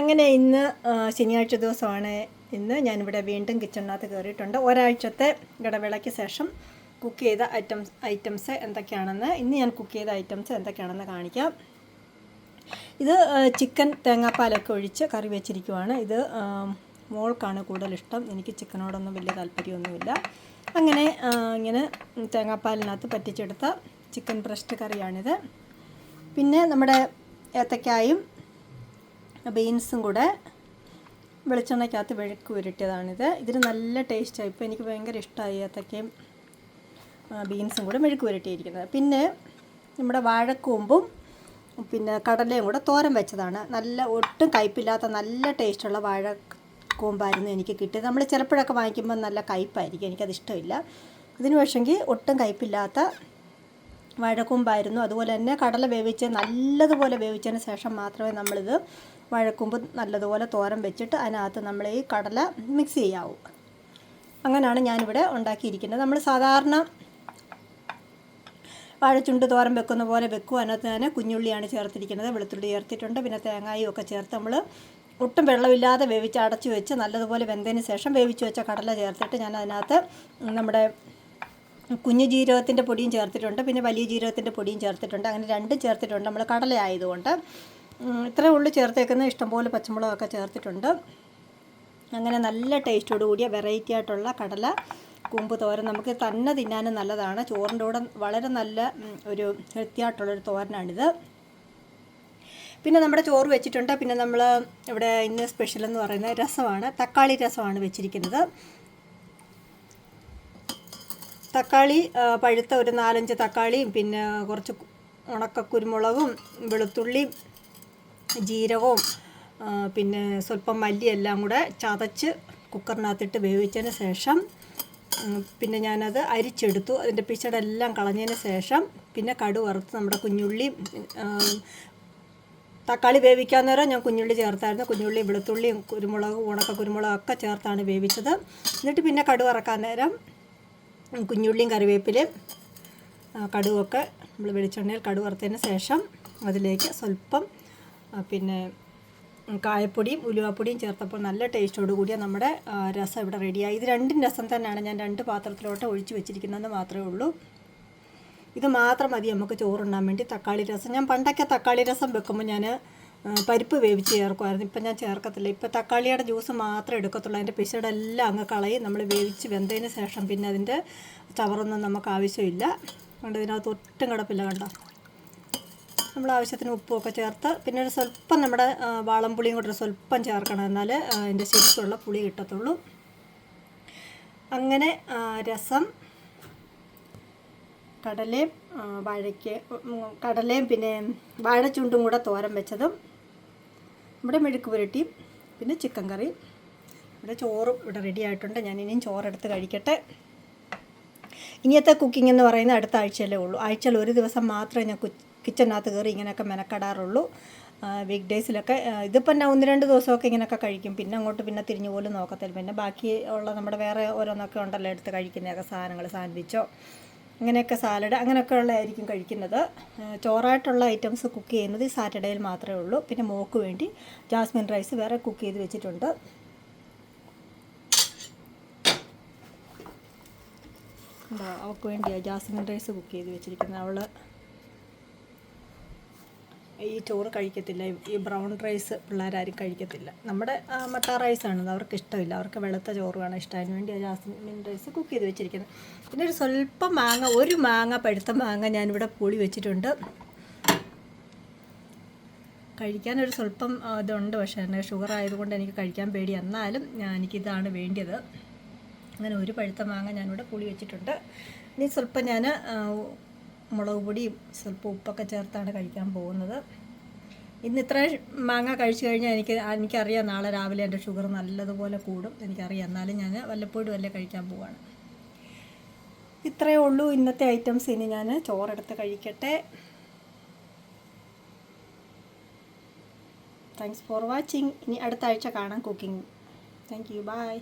അങ്ങനെ ഇന്ന് ശനിയാഴ്ച ദിവസമാണ് ഇന്ന്. ഞാനിവിടെ വീണ്ടും കിച്ചണിനകത്ത് കയറിയിട്ടുണ്ട്. ഒരാഴ്ചത്തെ ഇടവേളയ്ക്ക് ശേഷം കുക്ക് ചെയ്ത ഐറ്റംസ് ഐറ്റംസ് എന്തൊക്കെയാണെന്ന് ഇന്ന് ഞാൻ കുക്ക് ചെയ്ത ഐറ്റംസ് എന്തൊക്കെയാണെന്ന് കാണിക്കാം. ഇത് ചിക്കൻ തേങ്ങാപ്പാലൊക്കെ ഒഴിച്ച് കറി വെച്ചിരിക്കുവാണ്. ഇത് മോൾക്കാണ് കൂടുതൽ ഇഷ്ടം എനിക്ക് ചിക്കനോടൊന്നും വലിയ താല്പര്യമൊന്നുമില്ല. അങ്ങനെ ഇങ്ങനെ തേങ്ങാപ്പാലിനകത്ത് പറ്റിച്ചെടുത്ത ചിക്കൻ ബ്രസ്റ്റ് കറിയാണിത്. പിന്നെ നമ്മുടെ ഏത്തക്കായും ബീൻസും കൂടെ വെളിച്ചെണ്ണയ്ക്കകത്ത് വെഴുക്ക് ഉരുട്ടിയതാണിത് ഇതിന് നല്ല ടേസ്റ്റാണ് ഇപ്പോൾ എനിക്ക് ഭയങ്കര ഇഷ്ടമായി അതൊക്കെയും ബീൻസും കൂടെ മെഴുക്ക് പുരട്ടിയിരിക്കുന്നത്. പിന്നെ നമ്മുടെ വാഴക്കൂമ്പും പിന്നെ കടലയും കൂടെ തോരൻ വെച്ചതാണ്. നല്ല ഒട്ടും കയ്പില്ലാത്ത നല്ല ടേസ്റ്റുള്ള വാഴക്കൂമ്പായിരുന്നു എനിക്ക് കിട്ടിയത്. നമ്മൾ ചിലപ്പോഴൊക്കെ വാങ്ങിക്കുമ്പോൾ നല്ല കയ്പായിരിക്കും. എനിക്കത് ഇഷ്ടമില്ല. ഇതിന് പക്ഷേങ്കിൽ ഒട്ടും കയ്പില്ലാത്ത വാഴക്കൂമ്പായിരുന്നു. അതുപോലെ തന്നെ കടല വേവിച്ച് നല്ലതുപോലെ വേവിച്ചതിന് ശേഷം മാത്രമേ നമ്മളിത് വഴക്കുമ്പ് നല്ലതുപോലെ തോരൻ വെച്ചിട്ട് അതിനകത്ത് നമ്മൾ ഈ കടല മിക്സ് ചെയ്യാവൂ. അങ്ങനെയാണ് ഞാനിവിടെ ഉണ്ടാക്കിയിരിക്കുന്നത്. നമ്മൾ സാധാരണ വാഴച്ചുണ്ട് തോരൻ വെക്കുന്ന പോലെ വെക്കും. അതിനകത്ത് തന്നെ കുഞ്ഞുള്ളിയാണ് ചേർത്തിരിക്കുന്നത്. വെളുത്തുള്ളി ചേർത്തിട്ടുണ്ട്. പിന്നെ തേങ്ങായും ഒക്കെ ചേർത്ത് നമ്മൾ ഒട്ടും വെള്ളമില്ലാതെ വേവിച്ച് അടച്ചു വെച്ച് നല്ലതുപോലെ വെന്തതിന് ശേഷം വേവിച്ച് വെച്ച കടല ചേർത്തിട്ട് ഞാൻ അതിനകത്ത് നമ്മുടെ കുഞ്ഞു ജീരകത്തിന്റെ പൊടിയും ചേർത്തിട്ടുണ്ട് പിന്നെ വലിയ ജീരകത്തിന്റെ പൊടിയും ചേർത്തിട്ടുണ്ട്. അങ്ങനെ രണ്ടും ചേർത്തിട്ടുണ്ട്. നമ്മൾ കടല ആയതുകൊണ്ട് ഉം, ഇത്രയേ ഉള്ളു ചേർത്തേക്കുന്ന ഇഷ്ടംപോലെ പച്ചമുളകൊക്കെ ചേർത്തിട്ടുണ്ട്. അങ്ങനെ നല്ല ടേസ്റ്റോട് കൂടിയ വെറൈറ്റി ആയിട്ടുള്ള കടല കൂമ്പ് തോരൻ നമുക്ക് തന്നെ തിന്നാനും നല്ലതാണ്. ചോറിന്റെ കൂടെ വളരെ നല്ല ഒരു ഹെൽത്തിയായിട്ടുള്ളൊരു തോരനാണിത്. പിന്നെ നമ്മുടെ ചോറ് വെച്ചിട്ടുണ്ട്. പിന്നെ നമ്മൾ ഇവിടെ ഇന്ന് സ്പെഷ്യൽ എന്ന് പറയുന്നത് രസമാണ് തക്കാളി രസമാണ് വെച്ചിരിക്കുന്നത്. തക്കാളി പഴുത്ത ഒരു നാലഞ്ച് തക്കാളിയും പിന്നെ കുറച്ച് ഉണക്ക കുരുമുളകും വെളുത്തുള്ളിയും ജീരകവും പിന്നെ സ്വല്പം മല്ലിയെല്ലാം കൂടെ ചതച്ച് കുക്കറിനകത്തിട്ട് വേവിച്ചതിന് ശേഷം പിന്നെ ഞാനത് അരിച്ചെടുത്തു. അതിന്റെ പിച്ചടെല്ലാം കളഞ്ഞതിന് ശേഷം പിന്നെ കടു വറുത്ത് നമ്മുടെ കുഞ്ഞുള്ളി തക്കാളി വേവിക്കാൻ നേരം ഞാൻ കുഞ്ഞുള്ളി ചേർത്തായിരുന്നു. കുഞ്ഞുള്ളി വെളുത്തുള്ളിയും കുരുമുളകും ഉണക്ക കുരുമുളകും ഒക്കെ ചേർത്താണ് വേവിച്ചത്. എന്നിട്ട് പിന്നെ കടു വറക്കാൻ നേരം കുഞ്ഞുള്ളിയും കറിവേപ്പിലയും കടുവൊക്കെ നമ്മൾ വെളിച്ചെണ്ണയിൽ കടുവ് വറുത്തതിന് ശേഷം അതിലേക്ക് സ്വല്പം പിന്നെ കായപ്പൊടിയും ഉലുവാപ്പൊടിയും ചേർത്തപ്പോൾ നല്ല ടേസ്റ്റോട് കൂടിയ നമ്മുടെ രസം ഇവിടെ റെഡിയായി. ഇത് രണ്ടും രസം തന്നെയാണ് ഞാൻ രണ്ട് പാത്രത്തിലോട്ട് ഒഴിച്ച് വെച്ചിരിക്കുന്നതെന്ന് മാത്രമേ ഉള്ളൂ. ഇത് മാത്രം മതി നമുക്ക് ചോറുണ്ണാൻ വേണ്ടി തക്കാളി രസം. ഞാൻ പണ്ടൊക്കെ തക്കാളി രസം വെക്കുമ്പോൾ ഞാൻ പരിപ്പ് വേവിച്ച് ചേർക്കുമായിരുന്നു. ഇപ്പം ഞാൻ ചേർക്കത്തില്ല. ഇപ്പോൾ തക്കാളിയുടെ ജ്യൂസ് മാത്രമേ എടുക്കത്തുള്ളൂ. അതിന്റെ പിശടെല്ലാം അങ്ങ് കളയും. നമ്മൾ വേവിച്ച് വെന്തതിന് ശേഷം പിന്നെ അതിന്റെ ചവറൊന്നും നമുക്ക് ആവശ്യമില്ല. അതുകൊണ്ട് ഇതിനകത്ത് ഒട്ടും കിടപ്പില്ല കണ്ടോ. നമ്മൾ ആവശ്യത്തിന് ഉപ്പുമൊക്കെ ചേർത്ത് പിന്നെ ഒരു സ്വല്പം നമ്മുടെ വാളം വാളംപുളിയും കൂടെ സ്വല്പം ചേർക്കണം. എന്നാൽ അതിന്റെ ശരിക്കുള്ള പുളി കിട്ടത്തുള്ളൂ. അങ്ങനെ രസം കടലയും വാഴയ്ക്ക് കടലയും പിന്നെ വാഴച്ചുണ്ടും കൂടെ തോരം വെച്ചതും ഇവിടെ മെഴുക്ക് പുരട്ടിയും പിന്നെ ചിക്കൻ കറി ഇവിടെ ചോറും ഇവിടെ റെഡി ആയിട്ടുണ്ട്. ഞാൻ ഇനിയും ചോറെടുത്ത് കഴിക്കട്ടെ. ഇനിയത്തെ കുക്കിംഗ് എന്ന് പറയുന്നത് അടുത്ത ആഴ്ചയല്ലേ ഉള്ളൂ. ആഴ്ചയിൽ ഒരു ദിവസം മാത്രമേ ഞാൻ കിച്ചണിനകത്ത് കയറി ഇങ്ങനെയൊക്കെ മെനക്കെടാറുള്ളൂ. വീക്ക് ഡേയ്സിലൊക്കെ ഇതിപ്പം ഞാൻ ഒന്ന് രണ്ട് ദിവസമൊക്കെ ഇങ്ങനെയൊക്കെ കഴിക്കും. പിന്നെ അങ്ങോട്ട് പിന്നെ തിരിഞ്ഞു പോലും നോക്കത്തില്ല. പിന്നെ ബാക്കി ഉള്ള നമ്മുടെ വേറെ ഓരോന്നൊക്കെ ഉണ്ടല്ലോ എടുത്ത് കഴിക്കുന്നതൊക്കെ സാധനങ്ങൾ സാൻഡ്വിച്ചോ അങ്ങനെയൊക്കെ സാലഡ് അങ്ങനെയൊക്കെ ഉള്ളതായിരിക്കും കഴിക്കുന്നത്. ചോറായിട്ടുള്ള ഐറ്റംസ് കുക്ക് ചെയ്യുന്നത് ഈ സാറ്റർഡേയിൽ മാത്രമേ ഉള്ളൂ. പിന്നെ മോക്ക് വേണ്ടി ജാസ്മിൻ റൈസ് വേറെ കുക്ക് ചെയ്ത് വെച്ചിട്ടുണ്ട്. അവൾക്ക് വേണ്ടിയാണ് ജാസ്മിൻ റൈസ് കുക്ക് ചെയ്ത് വെച്ചിരിക്കുന്നത്. അവൾ ഈ ചോറ് കഴിക്കത്തില്ല. ഈ ബ്രൗൺ റൈസ് പിള്ളേരാരും കഴിക്കത്തില്ല. നമ്മുടെ മട്ട റൈസാണ് അവർക്ക് ഇഷ്ടമില്ല. അവർക്ക് വെളുത്ത ചോറ് വേണം ഇഷ്ടം. അതിന് വേണ്ടി ജാസ്മിൻ റൈസ് കുക്ക് ചെയ്ത് വെച്ചിരിക്കുന്നത് പിന്നെ ഒരു സ്വല്പം മാങ്ങ ഒരു മാങ്ങ പഴുത്ത മാങ്ങ ഞാനിവിടെ പൂളി വെച്ചിട്ടുണ്ട്. കഴിക്കാൻ ഒരു സ്വല്പം ഇതുണ്ട്. പക്ഷേ എന്റെ ഷുഗർ ആയതുകൊണ്ട് എനിക്ക് കഴിക്കാൻ പേടി. എന്നാലും ഞാൻ എനിക്കിതാണ് വേണ്ടിയത്. അങ്ങനെ ഒരു പഴുത്ത മാങ്ങ ഞാനിവിടെ പുളി വെച്ചിട്ടുണ്ട്. ഇനി സ്വല്പം ഞാൻ മുളക് പൊടിയും സ്വല്പം ഉപ്പൊക്കെ ചേർത്താണ് കഴിക്കാൻ പോകുന്നത്. ഇന്ന് ഇത്ര മാങ്ങ കഴിച്ചു കഴിഞ്ഞാൽ എനിക്ക് എനിക്കറിയാം നാളെ രാവിലെ എന്റെ ഷുഗർ നല്ലതുപോലെ കൂടും. എനിക്കറിയാം. എന്നാലും ഞാൻ വല്ലപ്പോഴും അല്ലേ കഴിക്കാൻ പോവാണ്. ഇത്രയേ ഉള്ളൂ ഇന്നത്തെ ഐറ്റംസ്. ഇനി ഞാൻ ചോറെടുത്ത് കഴിക്കട്ടെ. താങ്ക്സ് ഫോർ വാച്ചിങ് ഇനി അടുത്ത ആഴ്ച കാണാം കുക്കിംഗ്. Thank you by